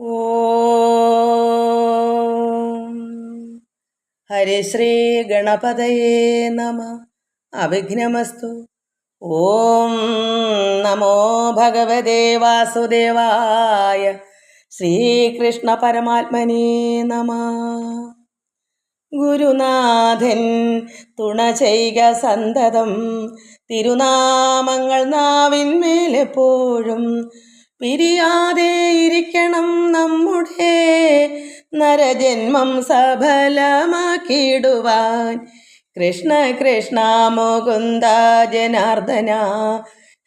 ഓം. ഹരിശ്രീ ഗണപതയേ നമ. അവിഘ്നമസ്തു. ഓം നമോ ഭഗവതേ വാസുദേവായ ശ്രീകൃഷ്ണ പരമാത്മനേ നമ. ഗുരുനാഥൻ തുണ ചെയ്യുക സന്തതം തിരുനാമങ്ങൾ നാവിന്മേലെപ്പോഴും പിരിയാതെ ഇരിക്കണം നമ്മുടെ നരജന്മം സഫലമാക്കിയിടുവാൻ. കൃഷ്ണ കൃഷ്ണ മുകുന്ദ ജനാർദ്ദന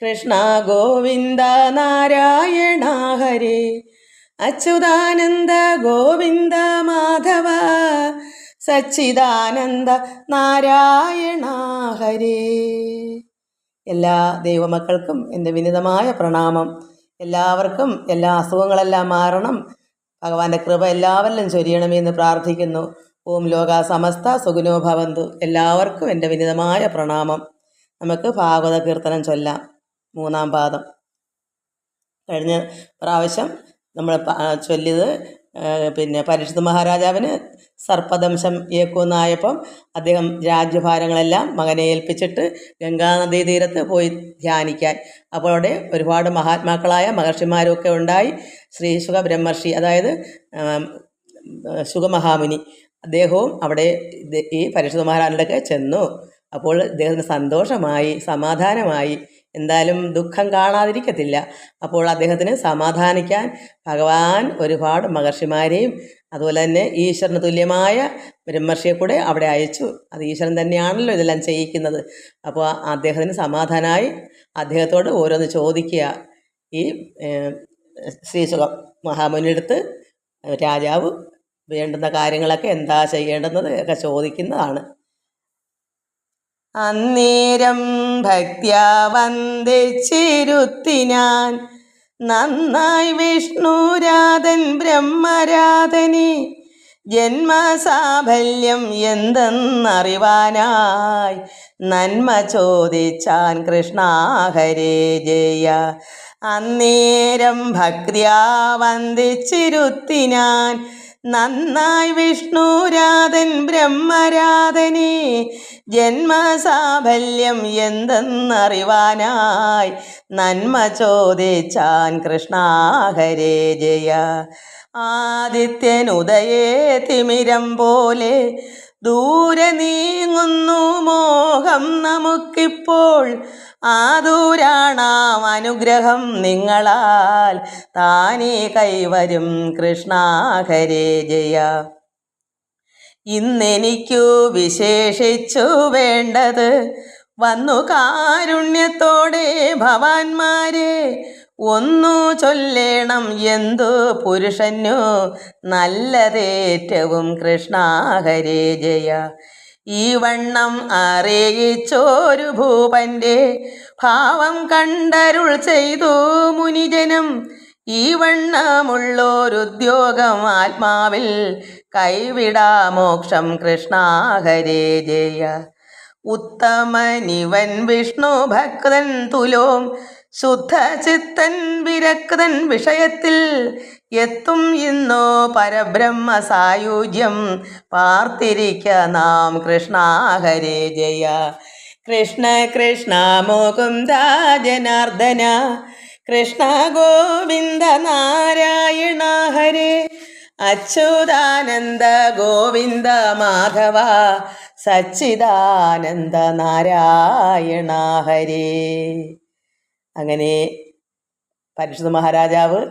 കൃഷ്ണ ഗോവിന്ദ നാരായണ ഹരേ അച്യുതാനന്ദ ഗോവിന്ദ മാധവ സച്ചിദാനന്ദ നാരായണ ഹരേ. എല്ലാ ദൈവമക്കൾക്കും എന്റെ വിനിതമായ പ്രണാമം. എല്ലാവർക്കും എല്ലാ അസുഖങ്ങളെല്ലാം മാറണം. ഭഗവാന്റെ കൃപ എല്ലാവരിലും ചൊരിയണമെന്ന് പ്രാർത്ഥിക്കുന്നു. ഓം ലോക സമസ്ത സുഗുനോ ഭവന്തു. എല്ലാവർക്കും എന്റെ വിനിതമായ പ്രണാമം. നമുക്ക് ഭാഗവത കീർത്തനം ചൊല്ലാം. മൂന്നാം പാദം. കഴിഞ്ഞ പ്രാവശ്യം നമ്മൾ ചൊല്ലിയത് പിന്നെ പരീക്ഷിത് മഹാരാജാവിന് സർപ്പദംശം ഏക്കുന്നായപ്പം അദ്ദേഹം രാജ്യഭാരങ്ങളെല്ലാം മകനെ ഏൽപ്പിച്ചിട്ട് ഗംഗാനദീ തീരത്ത് പോയി ധ്യാനിക്കാൻ. അപ്പോൾ അവിടെ ഒരുപാട് മഹാത്മാക്കളായ മഹർഷിമാരൊക്കെ ഉണ്ടായി. ശ്രീ ശുഖ ബ്രഹ്മർഷി അതായത് സുഖമഹാമുനി അദ്ദേഹവും അവിടെ ഈ പരിശുദ്ധ മഹാരാജുടെയൊക്കെ ചെന്നു. അപ്പോൾ അദ്ദേഹത്തിന് സന്തോഷമായി സമാധാനമായി. എന്തായാലും ദുഃഖം കാണാതിരിക്കത്തില്ല. അപ്പോൾ അദ്ദേഹത്തിന് സമാധാനിക്കാൻ ഭഗവാൻ ഒരുപാട് മഹർഷിമാരെയും അതുപോലെ തന്നെ ഈശ്വരന് തുല്യമായ ബ്രഹ്മർഷിയെ കൂടെ അവിടെ അയച്ചു. അത് ഈശ്വരൻ തന്നെയാണല്ലോ ഇതെല്ലാം ചെയ്യിക്കുന്നത്. അപ്പോൾ അദ്ദേഹത്തിന് സമാധാനമായി അദ്ദേഹത്തോട് ഓരോന്ന് ചോദിക്കുക. ഈ ശ്രീസുഖം മഹാമുനിയെടുത്ത് രാജാവ് വേണ്ടുന്ന കാര്യങ്ങളൊക്കെ എന്താ ചെയ്യേണ്ടുന്നത് ഒക്കെ ചോദിക്കുന്നതാണ്. അന്നേരം ഭക്ത്യാ വന്ദിച്ചിരുത്തി ഞാൻ നന്നായി വിഷ്ണുരാധൻ ബ്രഹ്മരാധനെ. ജന്മസാഫല്യം എന്തെന്നറിവാനായി നന്മ ചോദിച്ചാൻ കൃഷ്ണ ജയ. അന്നേരം ഭക്തിയാ വന്ദിച്ചിരുത്തി ഞാൻ. നന്നായി വിഷ്ണുരാധൻ ബ്രഹ്മരാധനെ ജന്മസാഫല്യം എന്തെന്നറിവാനായി നന്മ ചോദിച്ചാൻ കൃഷ്ണ ഹരേ ജയ. ആദിത്യനുദയേ തിമിരം പോലെ ദൂരെ നീങ്ങുന്നു മോഹം നമുക്കിപ്പോൾ. ആദൂരാണാം അനുഗ്രഹം നിങ്ങളാൽ. താനേ കൈവരും കൃഷ്ണാഹരേ ജയ. ഇന്നെനിക്കു വിശേഷിച്ചു വേണ്ടത് വന്നു കാരുണ്യത്തോടെ ഭവാന്മാരെ. ഒന്നു ചൊല്ലേണം എന്തു പുരുഷനു നല്ലതേറ്റവും കൃഷ്ണാഹരേ ജയ. ഈ വണ്ണം അറിയിച്ചോരു ഭൂപന്റെ ഭാവം കണ്ടരുൾ ചെയ്തു മുനിജനം. ഈ വണ്ണമുള്ളോരുദ്യോഗം ആത്മാവിൽ കൈവിടാ മോക്ഷം കൃഷ്ണാഹരേ ജയ. ഉത്തമനിവൻ വിഷ്ണു ഭക്തൻ തുലോം ശുദ്ധ ചിത്തൻ വിരക്തൻ വിഷയത്തിൽ എത്തും ഇന്നോ പരബ്രഹ്മ സായുജ്യം. പാർത്തിരിക്ക നാം കൃഷ്ണ ഹരേ ജയ. കൃഷ്ണ കൃഷ്ണ മുകുന്ദ ജനാർദ്ദന കൃഷ്ണ ഗോവിന്ദ നാരായണ ഹരേ. അച്യുതാനന്ദ ഗോവിന്ദ മാധവ. സച്ചിദാനന്ദ നാരായണ ഹരേ. അങ്ങനെ പരിശുദ്ധ മഹാരാജാവ്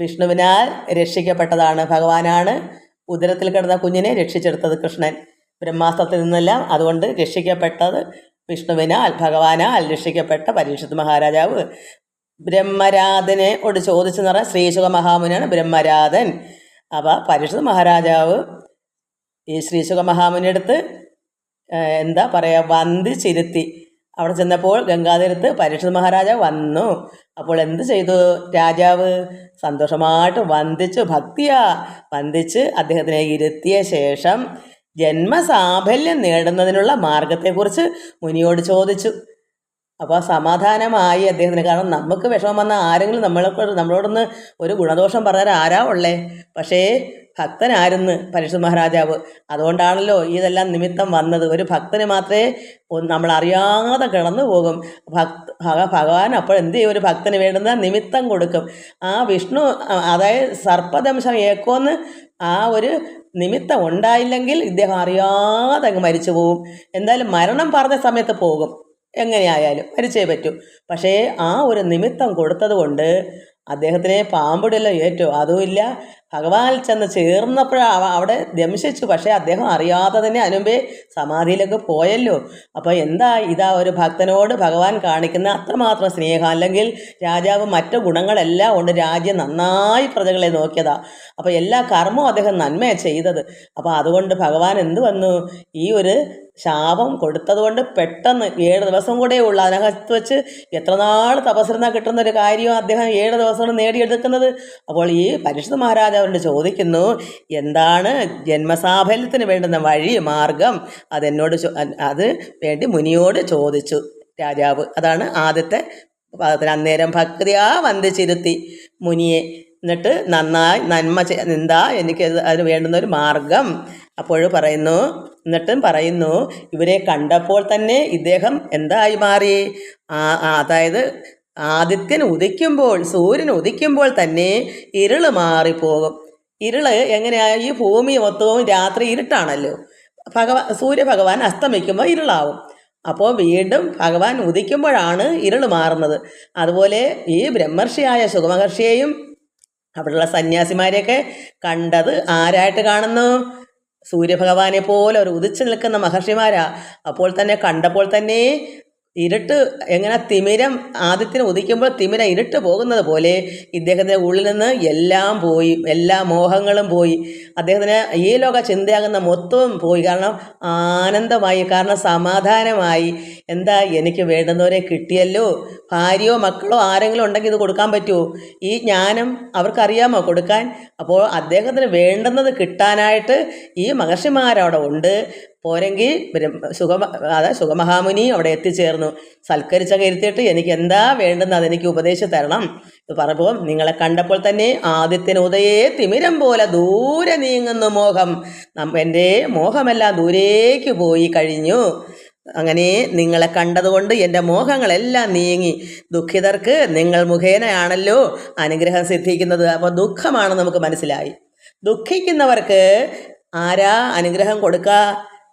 വിഷ്ണുവിനാൽ രക്ഷിക്കപ്പെട്ടതാണ് ഭഗവാനാണ്. ഉദരത്തിൽ കിടന്ന കുഞ്ഞിനെ രക്ഷിച്ചെടുത്തത് കൃഷ്ണൻ. ബ്രഹ്മാസ്ത്രത്തിൽ നിന്നെല്ലാം അതുകൊണ്ട് രക്ഷിക്കപ്പെട്ടത് വിഷ്ണുവിനാൽ ഭഗവാനാൽ രക്ഷിക്കപ്പെട്ട പരീക്ഷിത് മഹാരാജാവ്. ബ്രഹ്മരാധനെ ബ്രഹ്മരാധനോട് ചോദിച്ചു നിറ ശ്രീശുഖ മഹാമുനിയാണ് ബ്രഹ്മരാധൻ. അപ്പോൾ പരീക്ഷിത് മഹാരാജാവ് ഈ ശ്രീശുഖ മഹാമുനിയെടുത്ത് എന്താ പറയുക വന്ദിച്ചിരുത്തി അവിടെ ചെന്നപ്പോൾ ഗംഗാതീരത്ത് പരീക്ഷിത് മഹാരാജാവ് വന്നു. അപ്പോൾ എന്ത് ചെയ്തു രാജാവ്? സന്തോഷമായിട്ട് വന്ദിച്ചു ഭക്തിയാ വന്ദിച്ച് അദ്ദേഹത്തിനെ ഇരുത്തിയ ശേഷം ജന്മസാഫല്യം നേടുന്നതിനുള്ള മാർഗത്തെക്കുറിച്ച് മുനിയോട് ചോദിച്ചു. അപ്പോൾ സമാധാനമായി അദ്ദേഹത്തിന്. കാരണം നമുക്ക് വിഷമം വന്ന ആരെങ്കിലും നമ്മളെ നമ്മളോടൊന്ന് ഒരു ഗുണദോഷം പറഞ്ഞാൽ ആരാ ഉള്ളേ? പക്ഷേ ഭക്തനായിരുന്നു പരീക്ഷ മഹാരാജാവ്. അതുകൊണ്ടാണല്ലോ ഇതെല്ലാം നിമിത്തം വന്നത്. ഒരു ഭക്തന് മാത്രമേ നമ്മൾ അറിയാതെ കിടന്നു പോകും. ഭക്ത ഭഗ- ഭഗവാൻ അപ്പോൾ എന്ത് ചെയ്യും? ഒരു ഭക്തന് വേണ്ടുന്ന നിമിത്തം കൊടുക്കും. ആ വിഷ്ണു അതായത് സർപ്പദംശം ഏക്കോന്ന് ആ ഒരു നിമിത്തം ഉണ്ടായില്ലെങ്കിൽ ഇദ്ദേഹം അറിയാതെ അങ്ങ് മരിച്ചു പോകും എന്തായാലും മരണം പറഞ്ഞ സമയത്ത് പോകും. എങ്ങനെയായാലും മരിച്ചേ പറ്റൂ. പക്ഷേ ആ ഒരു നിമിത്തം കൊടുത്തത് കൊണ്ട് അദ്ദേഹത്തിനെ പാമ്പിടല്ലോ ഏറ്റു. അതുമില്ല ഭഗവാൻ ചെന്ന് ചേർന്നപ്പോഴാണ് അവിടെ ദംശിച്ചു. പക്ഷേ അദ്ദേഹം അറിയാതെ തന്നെ അനുമ്പേ സമാധിയിലേക്ക് പോയല്ലോ. അപ്പോൾ എന്താ ഇതാ ഒരു ഭക്തനോട് ഭഗവാൻ കാണിക്കുന്ന അത്രമാത്രം സ്നേഹം? അല്ലെങ്കിൽ രാജാവ് മറ്റു ഗുണങ്ങളെല്ലാം കൊണ്ട് രാജ്യം നന്നായി പ്രജകളെ നോക്കിയതാ. അപ്പോൾ എല്ലാ കർമ്മവും അദ്ദേഹം നന്മയാണ് ചെയ്തത്. അപ്പോൾ അതുകൊണ്ട് ഭഗവാൻ എന്ത് വന്നു? ഈ ഒരു ശാപം കൊടുത്തതുകൊണ്ട് പെട്ടെന്ന് ഏഴ് ദിവസം കൂടെ ഉള്ളു. അതിനകത്ത് വെച്ച് എത്ര നാൾ തപസ്സിരുന്നാൽ കിട്ടുന്ന ഒരു കാര്യം അദ്ദേഹം ഏഴ് ദിവസം കൊണ്ട് നേടിയെടുക്കുന്നത്. അപ്പോൾ ഈ പരിശുദ്ധ മഹാരാജാവിനോട് ചോദിക്കുന്നു എന്താണ് ജന്മസാഫല്യത്തിന് വേണ്ടുന്ന വഴി മാർഗം? അതെന്നോട് അത് വേണ്ടി മുനിയോട് ചോദിച്ചു രാജാവ്. അതാണ് ആദ്യത്തെ അന്നേരം ഭക്തിയാ വന്ദിച്ചിരുത്തി മുനിയെ. എന്നിട്ട് നന്നായി നന്മ എന്താ എനിക്ക് അതിന് വേണ്ടുന്ന ഒരു മാർഗം. അപ്പോൾ പറയുന്നു എന്നിട്ടും പറയുന്നു ഇവരെ കണ്ടപ്പോൾ തന്നെ ഇദ്ദേഹം എന്തായി മാറി? അതായത് ആദിത്യൻ ഉദിക്കുമ്പോൾ സൂര്യൻ ഉദിക്കുമ്പോൾ തന്നെ ഇരുൾ മാറിപ്പോകും. ഇരുൾ എങ്ങനെയാ ഈ ഭൂമി മൊത്തവും രാത്രി ഇരുട്ടാണല്ലോ. ഭഗവാൻ സൂര്യഭഗവാൻ അസ്തമിക്കുമ്പോൾ ഇരുളാവും. അപ്പോൾ വീണ്ടും ഭഗവാൻ ഉദിക്കുമ്പോഴാണ് ഇരുൾ മാറുന്നത്. അതുപോലെ ഈ ബ്രഹ്മർഷിയായ സുഖമഹർഷിയെയും അവിടെയുള്ള സന്യാസിമാരെയൊക്കെ കണ്ടത് ആരായിട്ട് കാണുന്നു? സൂര്യഭഗവാനെ പോലെ ഒരു ഉദിച്ചു നിൽക്കുന്ന മഹർഷിമാരാ. അപ്പോൾ തന്നെ കണ്ടപ്പോൾ തന്നെ ഇരുട്ട് എങ്ങനെ തിമിരം ആദ്യത്തിന് ഉദിക്കുമ്പോൾ തിമിരം ഇരുട്ട് പോകുന്നത് പോലെ ഇദ്ദേഹത്തിന്റെ ഉള്ളിൽ നിന്ന് എല്ലാം പോയി എല്ലാ മോഹങ്ങളും പോയി. അദ്ദേഹത്തിന് ഈ ലോക ചിന്തയാകുന്ന മൊത്തവും പോയി. കാരണം ആനന്ദമായി കാരണം സമാധാനമായി. എന്താ എനിക്ക് വേണ്ടുന്നവരെ കിട്ടിയല്ലോ? ഭാര്യയോ മക്കളോ ആരെങ്കിലും ഉണ്ടെങ്കിൽ ഇത് കൊടുക്കാൻ പറ്റുമോ? ഈ ജ്ഞാനം അവർക്കറിയാമോ കൊടുക്കാൻ? അപ്പോൾ അദ്ദേഹത്തിന് വേണ്ടുന്നത് കിട്ടാനായിട്ട് ഈ മഹർഷിമാരവിടെ ഉണ്ട്. പോരെങ്കിൽ സുഖ അതാ സുഖമഹാമുനി അവിടെ എത്തിച്ചേർന്നു. സൽക്കരിച്ച കരുത്തിട്ട് എനിക്ക് എന്താ വേണ്ടെന്ന് അതെനിക്ക് ഉപദേശം തരണം. ഇത് പറഞ്ഞപ്പോൾ നിങ്ങളെ കണ്ടപ്പോൾ തന്നെ ആദ്യത്തിന് ഉദയേ തിമിരം പോലെ ദൂരെ നീങ്ങുന്നു മോഹം. എന്റെ മോഹമെല്ലാം ദൂരേക്ക് പോയി കഴിഞ്ഞു. അങ്ങനെ നിങ്ങളെ കണ്ടതുകൊണ്ട് എന്റെ മോഹങ്ങളെല്ലാം നീങ്ങി. ദുഃഖിതർക്ക് നിങ്ങൾ മുഖേനയാണല്ലോ അനുഗ്രഹം സിദ്ധിക്കുന്നത്. അപ്പോൾ ദുഃഖമാണ് നമുക്ക് മനസ്സിലായി. ദുഃഖിക്കുന്നവർക്ക് ആരാ അനുഗ്രഹം കൊടുക്കുക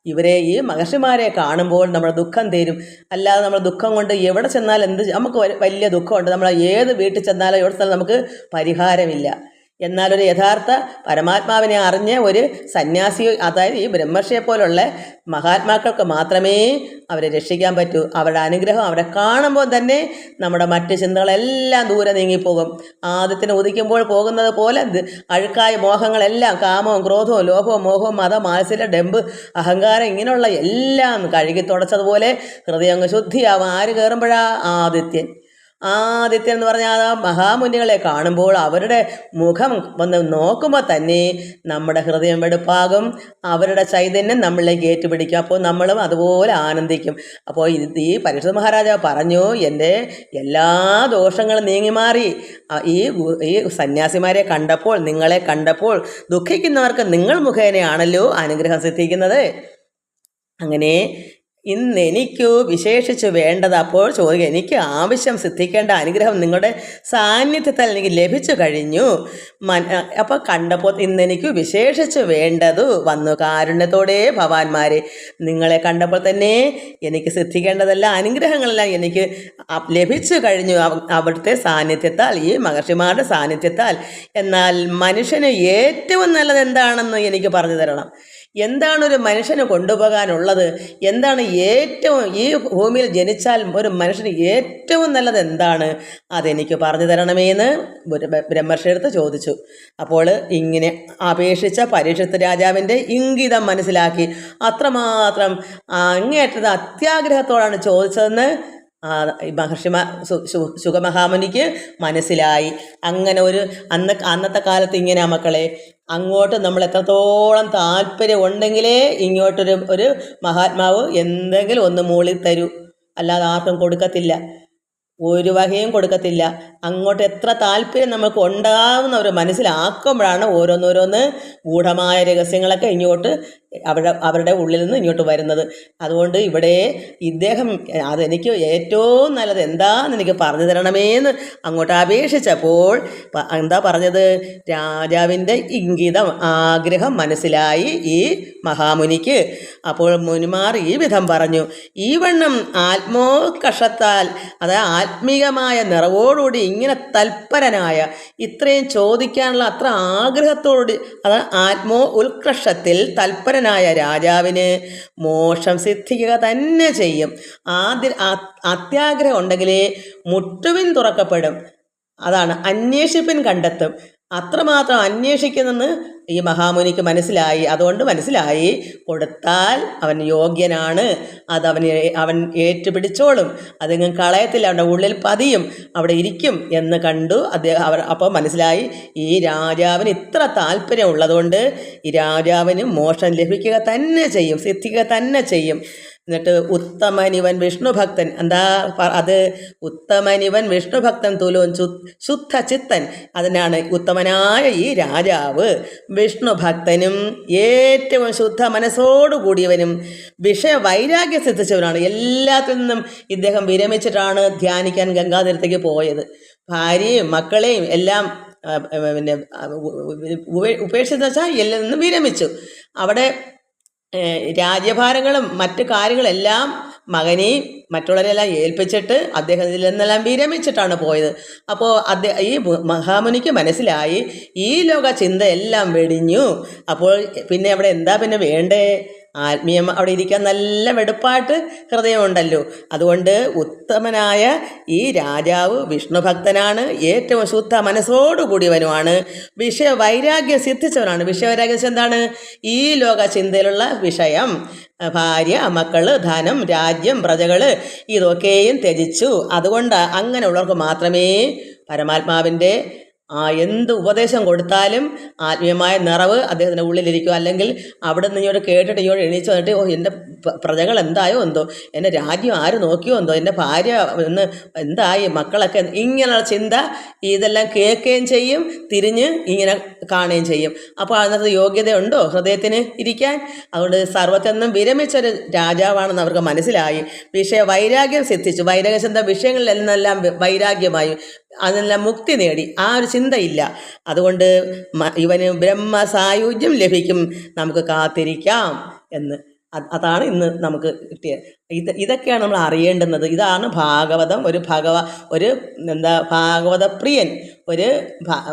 ഇവരെ ഈ മഹർഷിമാരെ കാണുമ്പോൾ നമ്മുടെ ദുഃഖം തീരും. അല്ലാതെ നമ്മൾ ദുഃഖം കൊണ്ട് എവിടെ ചെന്നാൽ എന്ത് നമുക്ക് വലിയ ദുഃഖമുണ്ട്. നമ്മൾ ഏത് വീട്ടിൽ ചെന്നാലും എവിടെ ചെന്നാലും നമുക്ക് പരിഹാരമില്ല. എന്നാൽ ഒരു യഥാർത്ഥ പരമാത്മാവിനെ അറിഞ്ഞ ഒരു സന്യാസി അതായത് ഈ ബ്രഹ്മർഷിയെ പോലുള്ള മഹാത്മാക്കൾക്ക് മാത്രമേ അവരെ രക്ഷിക്കാൻ പറ്റൂ. അവരുടെ അനുഗ്രഹം അവരെ കാണുമ്പോൾ തന്നെ നമ്മുടെ മറ്റ് ചിന്തകളെല്ലാം ദൂരെ നീങ്ങിപ്പോകും. ആദ്യത്തിന് ഉദിക്കുമ്പോൾ പോകുന്നത് പോലെ അഴുക്കായ മോഹങ്ങളെല്ലാം കാമവും ക്രോധവും ലോഭവും മോഹവും മതം മാത്സര്യ ഡെമ്പ് അഹങ്കാരം ഇങ്ങനെയുള്ള എല്ലാം കഴുകി തുടച്ചതുപോലെ ഹൃദയം ശുദ്ധിയാവും. ആര് കയറുമ്പോഴാ? ആദിത്യൻ. ആദിത്യൻ എന്ന് പറഞ്ഞാൽ ആ മഹാമുനികളെ കാണുമ്പോൾ അവരുടെ മുഖം വന്ന് നോക്കുമ്പോൾ തന്നെ നമ്മുടെ ഹൃദയം വെടുപ്പാകും. അവരുടെ ചൈതന്യം നമ്മളിലേക്ക് ഏറ്റുപിടിക്കും. അപ്പോൾ നമ്മളും അതുപോലെ ആനന്ദിക്കും. അപ്പോൾ ഇത് ഈ പരിശുദ്ധ മഹാരാജാവ് പറഞ്ഞു എന്റെ എല്ലാ ദോഷങ്ങളും നീങ്ങി മാറി ഈ ഈ സന്യാസിമാരെ കണ്ടപ്പോൾ നിങ്ങളെ കണ്ടപ്പോൾ ദുഃഖിക്കുന്നവർക്ക് നിങ്ങൾ മുഖേനയാണല്ലോ അനുഗ്രഹം സിദ്ധിക്കുന്നത്. അങ്ങനെ ഇന്ന് എനിക്കു വിശേഷിച്ച് വേണ്ടത് അപ്പോൾ ചോദിക്കുക എനിക്ക് ആവശ്യം സിദ്ധിക്കേണ്ട അനുഗ്രഹം നിങ്ങളുടെ സാന്നിധ്യത്താൽ എനിക്ക് ലഭിച്ചു കഴിഞ്ഞു. മൻ അപ്പോൾ കണ്ടപ്പോൾ ഇന്ന് എനിക്ക് വിശേഷിച്ച് വേണ്ടത് വന്നു. കാരുണ്യത്തോടെ ഭവാന്മാരെ നിങ്ങളെ കണ്ടപ്പോൾ തന്നെ എനിക്ക് സിദ്ധിക്കേണ്ടതെല്ലാം അനുഗ്രഹങ്ങളെല്ലാം എനിക്ക് ലഭിച്ചു കഴിഞ്ഞു അവ- അവിടുത്തെ സാന്നിധ്യത്താൽ ഈ മഹർഷിമാരുടെ സാന്നിധ്യത്താൽ. എന്നാൽ മനുഷ്യന് ഏറ്റവും നല്ലത് എന്താണെന്ന് എനിക്ക് പറഞ്ഞു തരണം. എന്താണ് ഒരു മനുഷ്യന് കൊണ്ടുപോകാനുള്ളത്? എന്താണ് ഏറ്റവും ഈ ഭൂമിയിൽ ജനിച്ചാൽ ഒരു മനുഷ്യന് ഏറ്റവും നല്ലത് എന്താണ്? അതെനിക്ക് പറഞ്ഞു തരണമേ എന്ന് ബ്രഹ്മർഷിയെടുത്ത് ചോദിച്ചു. അപ്പോൾ ഇങ്ങനെ അപേക്ഷിച്ച പരീക്ഷത്ത് രാജാവിന്റെ ഇംഗിതം മനസ്സിലാക്കി അത്രമാത്രം അങ്ങേറ്റത് അത്യാഗ്രഹത്തോടാണ് ചോദിച്ചതെന്ന് സു- സുഖമഹാമുനിക്ക് മനസ്സിലായി. അങ്ങനെ ഒരു അന്ന അന്നത്തെ കാലത്ത് ഇങ്ങനെ മക്കളെ അങ്ങോട്ട് നമ്മൾ എത്രത്തോളം താല്പര്യം ഉണ്ടെങ്കിലേ ഇങ്ങോട്ടൊരു ഒരു മഹാത്മാവ് എന്തെങ്കിലും ഒന്ന് മൂളി തരൂ. അല്ലാതെ ആർക്കും കൊടുക്കത്തില്ല. ഒരു വകയും കൊടുക്കത്തില്ല. അങ്ങോട്ട് എത്ര താല്പര്യം നമുക്ക് ഉണ്ടാവുന്ന ഒരു മനസ്സിലാക്കുമ്പോഴാണ് ഓരോന്നോരോന്ന് ഗൂഢമായ രഹസ്യങ്ങളൊക്കെ ഇങ്ങോട്ട് അവരുടെ അവരുടെ ഉള്ളിൽ നിന്ന് ഇങ്ങോട്ട് വരുന്നത്. അതുകൊണ്ട് ഇവിടെ ഇദ്ദേഹം അതെനിക്ക് ഏറ്റവും നല്ലത് എന്താണെന്ന് എനിക്ക് പറഞ്ഞു തരണമേന്ന് അങ്ങോട്ട് അപേക്ഷിച്ചപ്പോൾ എന്താ പറഞ്ഞത്? രാജാവിന്റെ ഇംഗിതം ആഗ്രഹം മനസ്സിലായി ഈ മഹാമുനിക്ക്. അപ്പോൾ മുനിമാർ ഈ വിധം പറഞ്ഞു ഈ വണ്ണം ആത്മോത്കർഷത്താൽ അതായത് ആത്മീയമായ നിറവോടുകൂടി ഇങ്ങനെ തൽപരനായ ഇത്രയും ചോദിക്കാനുള്ള അത്ര ആഗ്രഹത്തോടുകൂടി അത് ആത്മോ ഉത്കർഷത്തിൽ തൽപരനായ രാജാവിന് മോക്ഷം സിദ്ധിക്കുക തന്നെ ചെയ്യും. ആദ്യ അത്യാഗ്രഹം ഉണ്ടെങ്കിലേ മുട്ടുവിൻ തുറക്കപ്പെടും. അതാണ് അന്വേഷിപ്പിൻ കണ്ടെത്തും. അത്രമാത്രം അന്വേഷിക്കുന്നെന്ന് ഈ മഹാമുനിക്ക് മനസ്സിലായി. അതുകൊണ്ട് മനസ്സിലായി കൊടുത്താൽ അവൻ യോഗ്യനാണ്. അത് അവൻ അവൻ ഏറ്റുപിടിച്ചോളും. അതെങ്ങും കളയത്തില്ല അവന്റെ ഉള്ളിൽ പതിയും അവിടെ ഇരിക്കും എന്ന് കണ്ടു. അദ്ദേഹം അവർ അപ്പോൾ മനസ്സിലായി ഈ രാജാവിന് ഇത്ര താല്പര്യം ഉള്ളതുകൊണ്ട് ഈ രാജാവിന് മോക്ഷം ലഭിക്കുക തന്നെ ചെയ്യും സിദ്ധിക്കുക തന്നെ ചെയ്യും. എന്നിട്ട് ഉത്തമനിവൻ വിഷ്ണുഭക്തൻ. എന്താ അത് ഉത്തമനിവൻ വിഷ്ണുഭക്തൻ തുലോൻ ശുദ്ധ ചിത്തൻ അതിനാണ് ഉത്തമനായ ഈ രാജാവ് വിഷ്ണുഭക്തനും ഏറ്റവും ശുദ്ധ മനസ്സോടു കൂടിയവനും വിഷയ വൈരാഗ്യ സിദ്ധിച്ചവനാണ്. എല്ലാത്തിൽ നിന്നും ഇദ്ദേഹം വിരമിച്ചിട്ടാണ് ധ്യാനിക്കാൻ ഗംഗാതീരത്തേക്ക് പോയത്. ഭാര്യയും മക്കളെയും എല്ലാം പിന്നെ ഉപേക്ഷിച്ചാൽ എല്ലാം നിന്നും വിരമിച്ചു. അവിടെ രാജ്യഭാരങ്ങളും മറ്റു കാര്യങ്ങളെല്ലാം മകനെയും മറ്റുള്ളവരെല്ലാം ഏൽപ്പിച്ചിട്ട് അദ്ദേഹം ഇതിൽ നിന്നെല്ലാം വിരമിച്ചിട്ടാണ് പോയത്. അപ്പോൾ അദ്ദേഹം ഈ മഹാമുനിക്ക് മനസ്സിലായി ഈ ലോക ചിന്തയെല്ലാം വെടിഞ്ഞു. അപ്പോൾ പിന്നെ അവിടെ എന്താ പിന്നെ വേണ്ടേ? ആത്മീയം അവിടെ ഇരിക്കാൻ നല്ല വെടുപ്പായിട്ട് ഹൃദയമുണ്ടല്ലോ. അതുകൊണ്ട് ഉത്തമനായ ഈ രാജാവ് വിഷ്ണുഭക്തനാണ് ഏറ്റവും ശുദ്ധ മനസ്സോടുകൂടിയവനുമാണ് വിഷയ വൈരാഗ്യം സിദ്ധിച്ചവനാണ്. വിഷയവൈരാഗ്യം എന്താണ്? ഈ ലോക ചിന്തയിലുള്ള വിഷയം. ഭാര്യ മക്കൾ ധനം രാജ്യം പ്രജകൾ ഇതൊക്കെയും ത്യജിച്ചു. അതുകൊണ്ട് അങ്ങനെയുള്ളവർക്ക് മാത്രമേ പരമാത്മാവിന്റെ എന്ത് ഉപദേശം കൊടുത്താലും ആത്മീയമായ നിറവ് അദ്ദേഹത്തിന്റെ ഉള്ളിലിരിക്കും. അല്ലെങ്കിൽ അവിടെ നിന്ന് ഇങ്ങോട്ട് കേട്ടിട്ട് ഇങ്ങോട്ട് എണീച്ച് വന്നിട്ട് ഓ എന്റെ പ്രജകൾ എന്തായോ എന്തോ? എന്റെ രാജ്യം ആര് നോക്കിയോ എന്തോ? എന്റെ ഭാര്യ എന്ന് എന്തായി? മക്കളൊക്കെ ഇങ്ങനെയുള്ള ചിന്ത ഇതെല്ലാം കേൾക്കുകയും ചെയ്യും തിരിഞ്ഞ് ഇങ്ങനെ കാണുകയും ചെയ്യും. അപ്പോൾ അതിനകത്ത് യോഗ്യതയുണ്ടോ ഹൃദയത്തിന് ഇരിക്കാൻ? അതുകൊണ്ട് സർവത്തെന്നും വിരമിച്ചൊരു രാജാവാണെന്ന് അവർക്ക് മനസ്സിലായി. വിഷയ വൈരാഗ്യം സിദ്ധിച്ചു. വൈരാഗ്യ ചിന്ത വിഷയങ്ങളിലെല്ലാം വൈരാഗ്യമായി. അതിനെല്ലാം മുക്തി നേടി. ആ ഒരു ചിന്തയില്ല. അതുകൊണ്ട് ഇവന് ഇവന് ബ്രഹ്മസായുജ്യം ലഭിക്കും. നമുക്ക് കാത്തിരിക്കാം എന്ന്. അതാണ് ഇന്ന് നമുക്ക് കിട്ടിയത് ഇത് ഇതൊക്കെയാണ് നമ്മൾ അറിയേണ്ടുന്നത്. ഇതാണ് ഭാഗവതം. ഒരു ഭഗവ ഒരു എന്താ ഭാഗവതപ്രിയൻ ഒരു